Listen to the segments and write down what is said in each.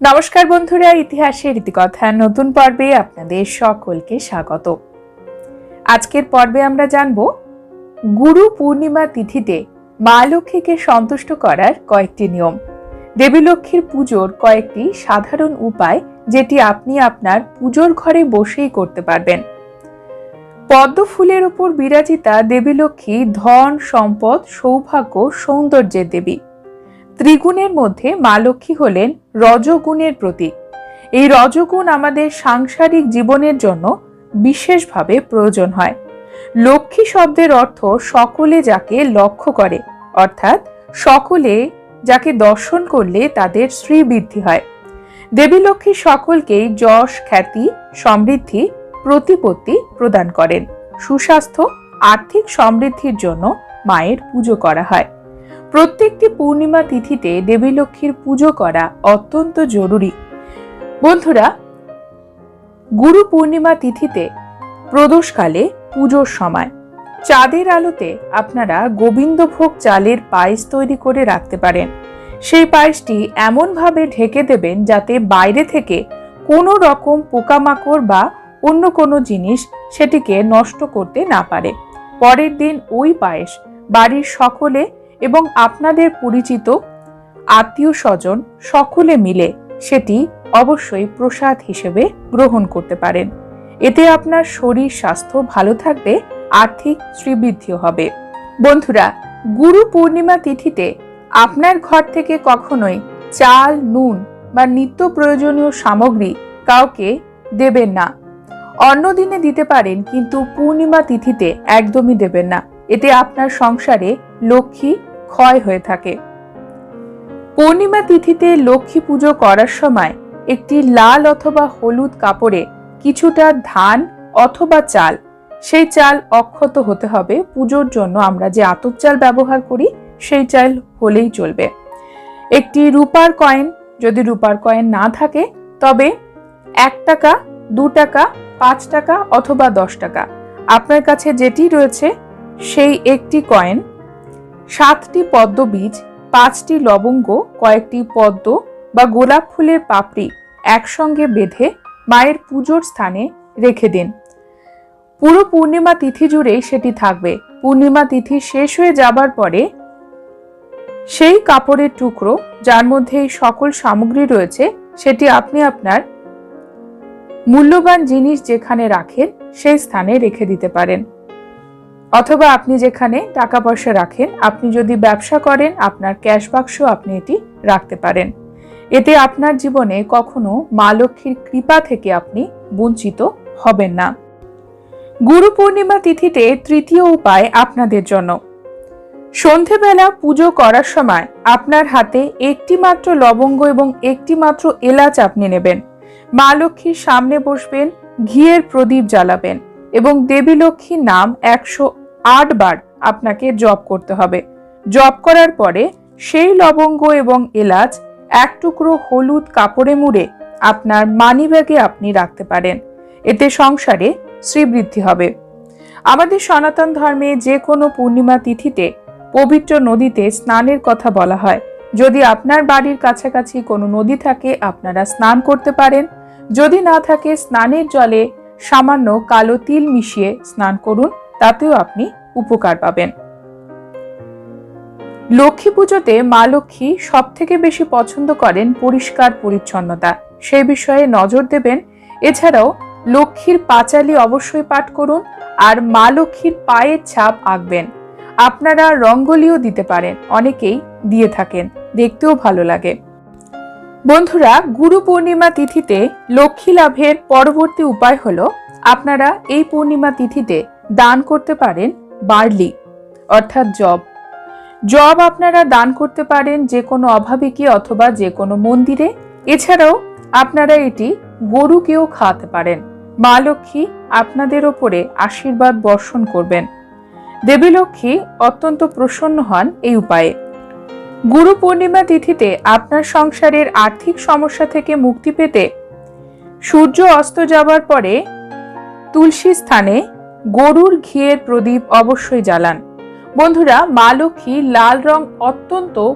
নমস্কার বন্ধুরা, ইতিহাসের ইতিকথা, নতুন পর্বে আপনাদের সকলকে স্বাগত। আজকের পর্বে আমরা জানব, গুরু পূর্ণিমা তিথিতে মা লক্ষ্মীকে সন্তুষ্ট করার কয়েকটি নিয়ম। দেবী লক্ষ্মীর পুজোর কয়েকটি সাধারণ উপায় যেটি আপনি আপনার পুজোর ঘরে বসেই করতে পারবেন। পদ্ম ফুলের উপর বিরাজিতা দেবী লক্ষ্মী ধন, সম্পদ, সৌভাগ্য, সৌন্দর্যের দেবী। ত্রিগুণের মধ্যে মা লক্ষ্মী হলেন রজগুণের প্রতীক। এই রজগুণ আমাদের সাংসারিক জীবনের জন্য বিশেষভাবে প্রয়োজন হয়। লক্ষ্মী শব্দের অর্থ সকলে যাকে লক্ষ্য করে, অর্থাৎ সকলে যাকে দর্শন করলে তাদের শ্রীবৃদ্ধি হয়। দেবী লক্ষ্মী সকলকেই যশ, খ্যাতি, সমৃদ্ধি, প্রতিপত্তি প্রদান করেন। সুস্বাস্থ্য, আর্থিক সমৃদ্ধির জন্য মায়ের পুজো করা হয়। প্রত্যেকটি পূর্ণিমা তিথিতে দেবী লক্ষ্মীর পুজো করা অত্যন্ত জরুরি। বন্ধুরা, গুরু পূর্ণিমা তিথিতে প্রদোষকালে পুজোর সময় চাঁদের আলোতে আপনারা গোবিন্দভোগ চালের পায়েস তৈরি করে রাখতে পারেন। সেই পায়েসটি এমনভাবে ঢেকে দেবেন যাতে বাইরে থেকে কোনো রকম পোকামাকড় বা অন্য কোনো জিনিস সেটিকে নষ্ট করতে না পারে। পরের দিন ওই পায়েস বাড়ির সকলে এবং আপনাদের পরিচিত আত্মীয় স্বজন সকলে মিলে সেটি অবশ্যই প্রসাদ হিসেবে গ্রহণ করতে পারেন। এতে আপনার শরীর, স্বাস্থ্য ভালো থাকবে, আর্থিক শ্রীবৃদ্ধিও হবে। বন্ধুরা, গুরু পূর্ণিমা তিথিতে আপনার ঘর থেকে কখনোই চাল, নুন বা নিত্য প্রয়োজনীয় সামগ্রী কাউকে দেবেন না। অন্য দিনে দিতে পারেন, কিন্তু পূর্ণিমা তিথিতে একদমই দেবেন না। এতে আপনার সংসারে লক্ষ্মী ক্ষয় হয়ে থাকে। পূর্ণিমা তিথিতে লক্ষ্মী পুজো করার সময় একটি লাল অথবা হলুদ কাপড়ে কিছুটা ধান অথবা চাল, সেই চাল অক্ষত হতে হবে। পুজোর জন্য আমরা যে আতপ চাল ব্যবহার করি, সেই চাল হলেই চলবে। একটি রূপার কয়েন, যদি রূপার কয়েন না থাকে, তবে এক টাকা, দু টাকা, পাঁচ টাকা অথবা দশ টাকা। আপনার কাছে যেটি রয়েছে, সেই একটি কয়েন। সাতটি পদ্ম বীজ, পাঁচটি লবঙ্গ, কয়েকটি পদ্ম বা গোলাপ ফুলের পাপড়ি একসঙ্গে বেঁধে মায়ের পুজোর স্থানে রেখে দিন। পুরো পূর্ণিমা তিথি জুড়েই সেটি থাকবে। পূর্ণিমা তিথি শেষ হয়ে যাবার পরে সেই কাপড়ের টুকরো, যার মধ্যে এই সকল সামগ্রী রয়েছে, সেটি আপনি আপনার মূল্যবান জিনিস যেখানে রাখেন, সেই স্থানে রেখে দিতে পারেন। অথবা আপনি যেখানে টাকা পয়সা রাখেন, আপনি যদি ব্যবসা করেন, আপনার ক্যাশ বাক্স আপনি এটি রাখতে পারেন। এতে আপনার জীবনে কখনো মা লক্ষ্মীর কৃপা থেকে আপনি বঞ্চিত হবেন না। গুরু পূর্ণিমা তিথিতে তৃতীয় উপায় আপনাদের জন্য। সন্ধেবেলা পুজো করার সময় আপনার হাতে একটি মাত্র লবঙ্গ এবং একটি মাত্র এলাচ আপনি নেবেন। মা লক্ষ্মীর সামনে বসবেন, ঘিয়ের প্রদীপ জ্বালাবেন এবং দেবী লক্ষ্মীর নাম একশো আট বার আপনাকে জব করতে হবে। জব করার পরে সেই লবঙ্গ এবং এলাচ, এক টুকরো হলুদ কাপড়ে মুড়ে আপনার মানি ব্যাগে আপনি রাখতে পারেন। এতে সংসারে শ্রীবৃদ্ধি হবে। আমাদের সনাতন ধর্মে যে কোনো পূর্ণিমা তিথিতে পবিত্র নদীতে স্নানের কথা বলা হয়। যদি আপনার বাড়ির কাছাকাছি কোনো নদী থাকে, আপনারা স্নান করতে পারেন। যদি না থাকে, স্নানের জলে সামান্য কালো তিল মিশিয়ে স্নান করুন। তাতেও আপনি উপকার পাবেন। লক্ষ্মী পুজোতে মা লক্ষ্মী সব থেকে বেশি পছন্দ করেন পরিষ্কার পরিচ্ছন্নতা। সেই বিষয়ে নজর দেবেন। এছাড়াও লক্ষ্মীর পাঁচালি অবশ্যই পাঠ করুন আর মা লক্ষ্মীর পায়ের ছাপ আঁকবেন। আপনারা রঙ্গলিও দিতে পারেন, অনেকেই দিয়ে থাকেন, দেখতেও ভালো লাগে। বন্ধুরা, গুরু পূর্ণিমা তিথিতে লক্ষ্মী লাভের পরবর্তী উপায় হলো, আপনারা এই পূর্ণিমা তিথিতে দান করতে পারেন বার্লি, অর্থাৎ জব। জব আপনারা দান করতে পারেন যে কোনো অভাবিকে অথবা যে কোনো মন্দিরে। এছাড়াও আপনারা এটি গরুকেও খাওয়াতে পারেন। মা লক্ষ্মী আপনাদের ওপরে আশীর্বাদ বর্ষণ করবেন। দেবী লক্ষ্মী অত্যন্ত প্রসন্ন হন এই উপায়ে। গুরু পূর্ণিমা তিথিতে আপনার সংসারের আর্থিক সমস্যা থেকে মুক্তি পেতে সূর্য অস্ত যাবার পরে তুলসী স্থানে গরুর ঘিয়ের প্রদীপ অবশ্যই জ্বালান। বন্ধুরা, মা লক্ষ্মী লাল রং অত্যন্ত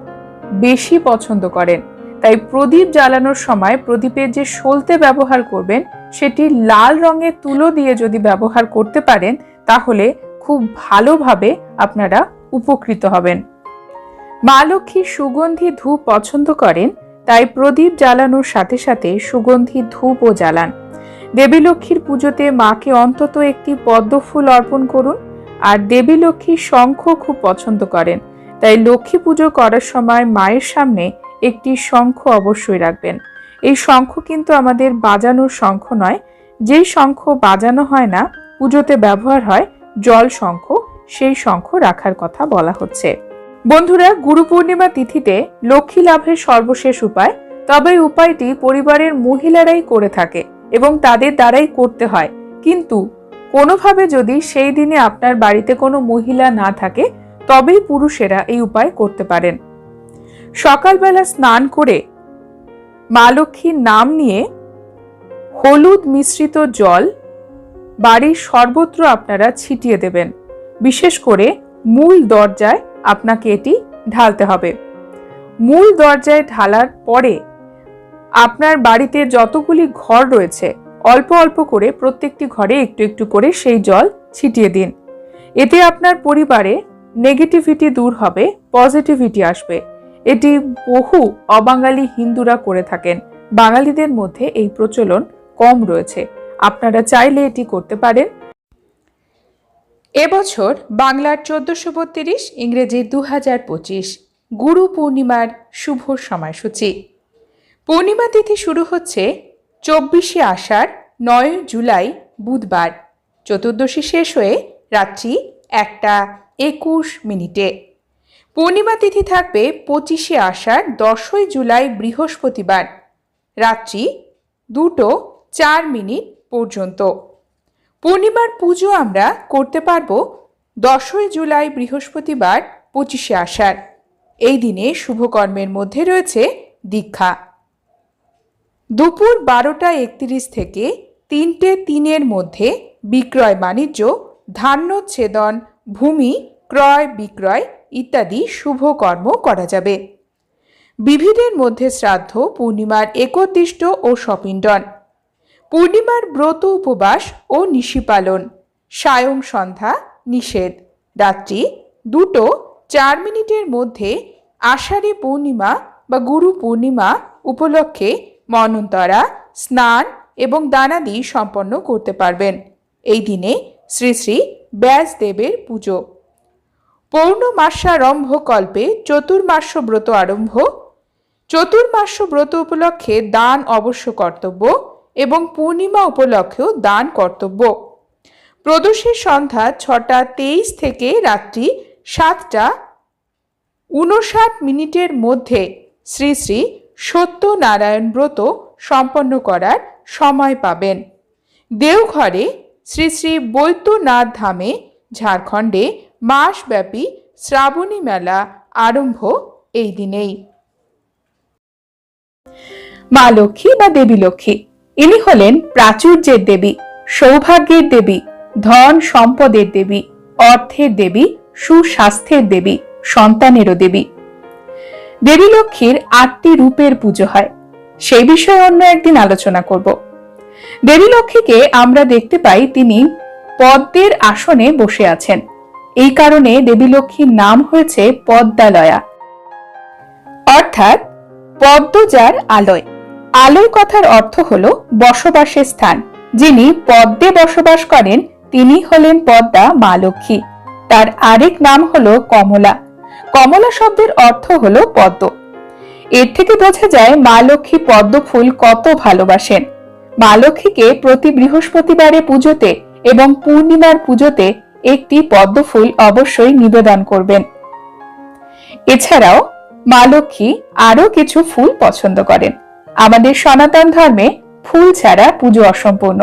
বেশি পছন্দ করেন। তাই প্রদীপ জ্বালানোর সময় প্রদীপের যে সলতে ব্যবহার করবেন, সেটি লাল রঙের তুলো দিয়ে যদি ব্যবহার করতে পারেন, তাহলে খুব ভালোভাবে আপনারা উপকৃত হবেন। মা লক্ষ্মী সুগন্ধি ধূপ পছন্দ করেন, তাই প্রদীপ জ্বালানোর সাথে সাথে সুগন্ধি ধূপও জ্বালান। দেবী লক্ষ্মীর পুজোতে মাকে অন্তত একটি পদ্ম ফুল অর্পণ করুন। আর দেবী লক্ষ্মী শঙ্খ খুব পছন্দ করেন। তাই লক্ষ্মী পুজো করার সময় মায়ের সামনে একটি শঙ্খ অবশ্যই রাখবেন। এই শঙ্খ কিন্তু আমাদের বাজানোর শঙ্খ নয়। যেই শঙ্খ বাজানো হয় না, পুজোতে ব্যবহার হয় জল শঙ্খ। সেই শঙ্খ রাখার কথা বলা হচ্ছে। বন্ধুরা, গুরু পূর্ণিমা তিথিতে লক্ষ্মী লাভের সর্বশেষ উপায়। তবে উপায়টি পরিবারের মহিলারাই করে থাকে। এবং তাদের দ্বারাই করতে হয়। কিন্তু কোনোভাবে যদি সেই দিনে আপনার বাড়িতে কোনো মহিলা না থাকে, তবেই পুরুষেরা এই উপায় করতে পারেন। সকালবেলা স্নান করে মা লক্ষ্মীর নাম নিয়ে হলুদ মিশ্রিত জল বাড়ির সর্বত্র আপনারা ছিটিয়ে দেবেন। বিশেষ করে মূল দরজায় আপনাকে এটি ঢালতে হবে। মূল দরজায় ঢালার পরে আপনার বাড়িতে যতগুলি ঘর রয়েছে, অল্প অল্প করে প্রত্যেকটি ঘরে একটু একটু করে সেই জল ছিটিয়ে দিন। এতে আপনার পরিবারে নেগেটিভিটি দূর হবে পজিটিভিটি আসবে। এটি বহু অবাঙালি হিন্দুরা করে থাকেন। বাঙালিদের মধ্যে এই প্রচলন কম রয়েছে। আপনারা চাইলে এটি করতে পারেন। এবছর বাংলার চোদ্দশো বত্রিশ ইংরেজির দু হাজার পঁচিশ গুরু পূর্ণিমার শুভ সময়সূচি। পূর্ণিমা তিথি শুরু হচ্ছে চব্বিশে আষাঢ়, নয় জুলাই, বুধবার। চতুর্দশী শেষ হয়ে রাত্রি একটা একুশ মিনিটে। পূর্ণিমা তিথি থাকবে পঁচিশে আষাঢ়, দশই জুলাই বৃহস্পতিবার। রাত্রি দুটো চার মিনিট পর্যন্ত। পূর্ণিমার পুজো আমরা করতে পারব দশই জুলাই বৃহস্পতিবার, পঁচিশে আষাঢ়। এই দিনে শুভকর্মের মধ্যে রয়েছে দীক্ষা। দুপুর বারোটা একত্রিশ থেকে তিনটে তিনের মধ্যে বিক্রয় বাণিজ্য ধান্যচ্ছেদন ভূমি, ক্রয়, বিক্রয় ইত্যাদি শুভ কর্ম করা যাবে। বিবিধের মধ্যে শ্রাদ্ধ, পূর্ণিমার একদিষ্ট ও সপিণ্ডন পূর্ণিমার ব্রত উপবাস ও নিশিপালন। সায়ং সন্ধ্যা, নিষেধ। রাত্রি দুটো চার মিনিটের মধ্যে আষাঢ়ী পূর্ণিমা বা গুরু পূর্ণিমা উপলক্ষে মনন্তরা, স্নান এবং দানাদি সম্পন্ন করতে পারবেন। এই দিনে শ্রী শ্রী ব্যাসদেবের পুজো। পৌর্ণমাসারম্ভ কল্পে চতুর্মাস্য ব্রত আরম্ভ। চতুর্মাস্য ব্রত উপলক্ষে দান অবশ্য কর্তব্য এবং পূর্ণিমা উপলক্ষেও দান কর্তব্য। প্রদোষের সন্ধ্যা ছটা তেইশ থেকে রাত্রি সাতটা উনষাট মিনিটের মধ্যে শ্রী শ্রী সত্যনারায়ণ ব্রত সম্পন্ন করার সময় পাবেন। দেওঘরে শ্রী শ্রী বৈদ্যনাথ ধামে ঝাড়খণ্ডে মাসব্যাপী শ্রাবণী মেলা আরম্ভ এই দিনেই। মা লক্ষ্মী বা দেবী লক্ষ্মী, ইনি হলেন প্রাচুর্যের দেবী, সৌভাগ্যের দেবী, ধন সম্পদের দেবী, অর্থের দেবী, সুস্বাস্থ্যের দেবী, সন্তানেরও দেবী। দেবী লক্ষ্মীর আটটি রূপের পুজো হয়। সেই বিষয়ে অন্য একদিন আলোচনা করব। দেবী লক্ষ্মীকে আমরা দেখতে পাই তিনি পদ্মের আসনে বসে আছেন। এই কারণে দেবী লক্ষ্মীর নাম হয়েছে পদ্মালয়া। অর্থাৎ পদ্মজার আলয়। আলয় কথার অর্থ হল বসবাসের স্থান। যিনি পদ্মে বসবাস করেন, তিনি হলেন পদ্মা মা লক্ষ্মী। তার আরেক নাম হল কমলা। কমলা শব্দের অর্থ হল পদ্ম। এর থেকে বোঝা যায় মা লক্ষ্মী পদ্ম ফুল কত ভালোবাসেন। মা লক্ষ্মীকে প্রতি বৃহস্পতিবারে পুজোতে এবং পূর্ণিমার পুজোতে একটি পদ্ম ফুল অবশ্যই নিবেদন করবেন। এছাড়াও মা লক্ষ্মী আরও কিছু ফুল পছন্দ করেন। আমাদের সনাতন ধর্মে ফুল ছাড়া পুজো অসম্পূর্ণ।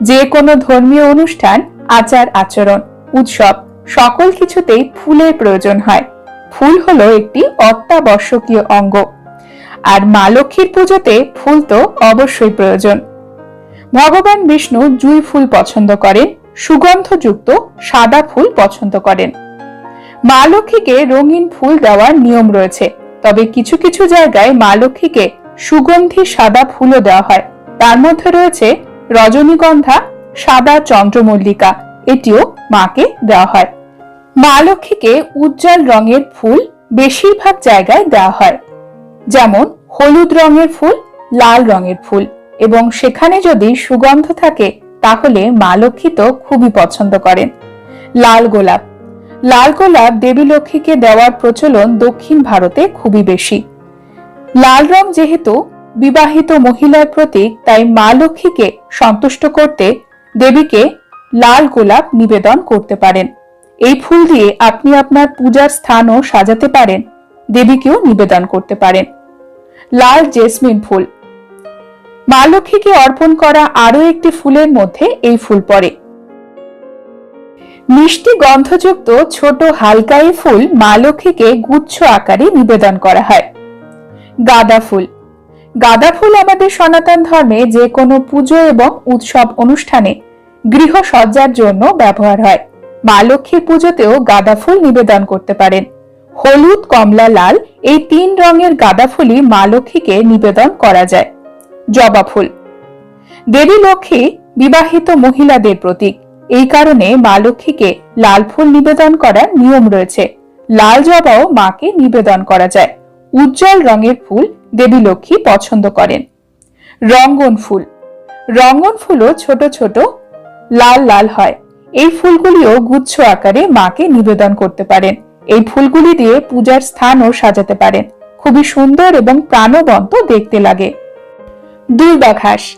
যে কোনো ধর্মীয় অনুষ্ঠান, আচার, আচরণ, উৎসব সকল কিছুতেই ফুলের প্রয়োজন হয়। ফুল হলো একটি অত্যাবশ্যকীয় অঙ্গ। আর মা লক্ষ্মীর পুজোতে ফুল তো অবশ্যই প্রয়োজন। ভগবান বিষ্ণু জুই ফুল পছন্দ করেন, সুগন্ধযুক্ত সাদা ফুল পছন্দ করেন। মা লক্ষ্মীকে রঙিন ফুল দেওয়ার নিয়ম রয়েছে, তবে কিছু কিছু জায়গায় মা লক্ষ্মীকে সুগন্ধি সাদা ফুলও দেওয়া হয়। তার মধ্যে রয়েছে রজনীগন্ধা, সাদা চন্দ্রমল্লিকা, এটিও মাকে দেওয়া হয়। মা লক্ষ্মীকে উজ্জ্বল রঙের ফুল বেশিরভাগ জায়গায় দেওয়া হয়। যেমন হলুদ রঙের ফুল, লাল রঙের ফুল। এবং সেখানে যদি সুগন্ধ থাকে, তাহলে মা লক্ষ্মী তো খুবই পছন্দ করেন। লাল গোলাপ। লাল গোলাপ দেবী লক্ষ্মীকে দেওয়ার প্রচলন দক্ষিণ ভারতে খুবই বেশি। লাল রং যেহেতু বিবাহিত মহিলার প্রতীক, তাই মা লক্ষ্মীকে সন্তুষ্ট করতে দেবীকে লাল গোলাপ নিবেদন করতে পারেন। এই ফুল দিয়ে আপনি আপনার পূজার স্থানও সাজাতে পারেন, দেবীকেও নিবেদন করতে পারেন। লাল জেসমিন ফুল। মা লক্ষ্মীকে অর্পণ করা আরও একটি ফুলের মধ্যে এই ফুল পড়ে। মিষ্টি গন্ধযুক্ত ছোট হালকা এই ফুল মা লক্ষ্মীকে গুচ্ছ আকারে নিবেদন করা হয়। গাঁদা ফুল। গাঁদা ফুল আমাদের সনাতন ধর্মে যে কোনো পুজো এবং উৎসব অনুষ্ঠানে গৃহ সজ্জার জন্য ব্যবহার হয়। মা লক্ষ্মীর পুজোতেও গাঁদা ফুল নিবেদন করতে পারেন। হলুদ, কমলা, লাল এই তিন রঙের গাঁদা ফুলই মা লক্ষ্মীকে নিবেদন করা যায়। জবা ফুল। দেবী লক্ষ্মী বিবাহিত মহিলাদের প্রতীক। এই কারণে মা লক্ষ্মীকে লাল ফুল নিবেদন করার নিয়ম রয়েছে। লাল জবাও মাকে নিবেদন করা যায়। উজ্জ্বল রঙের ফুল দেবী লক্ষ্মী পছন্দ করেন। রঙ্গন ফুল। রঙ্গন ফুলও ছোট ছোট লাল লাল হয়। এই ফুলগুলিও গুচ্ছ আকারে মাকে নিবেদন করতে পারেন। এই ফুলগুলি দিয়ে পূজার স্থানও সাজাতে পারেন। খুবই সুন্দর এবং প্রাণবন্ত দেখতে লাগে। দুর্বা ঘাস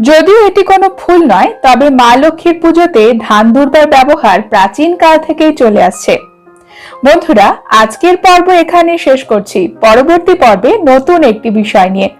যদিও এটি কোনো ফুল নয়, তবে মা লক্ষ্মীর পুজোতে ধান দুর্বার ব্যবহার প্রাচীন কাল থেকেই চলে আসছে। বন্ধুরা, আজকের পর্ব এখানে শেষ করছি। পরবর্তী পর্বে নতুন একটি বিষয় নিয়ে।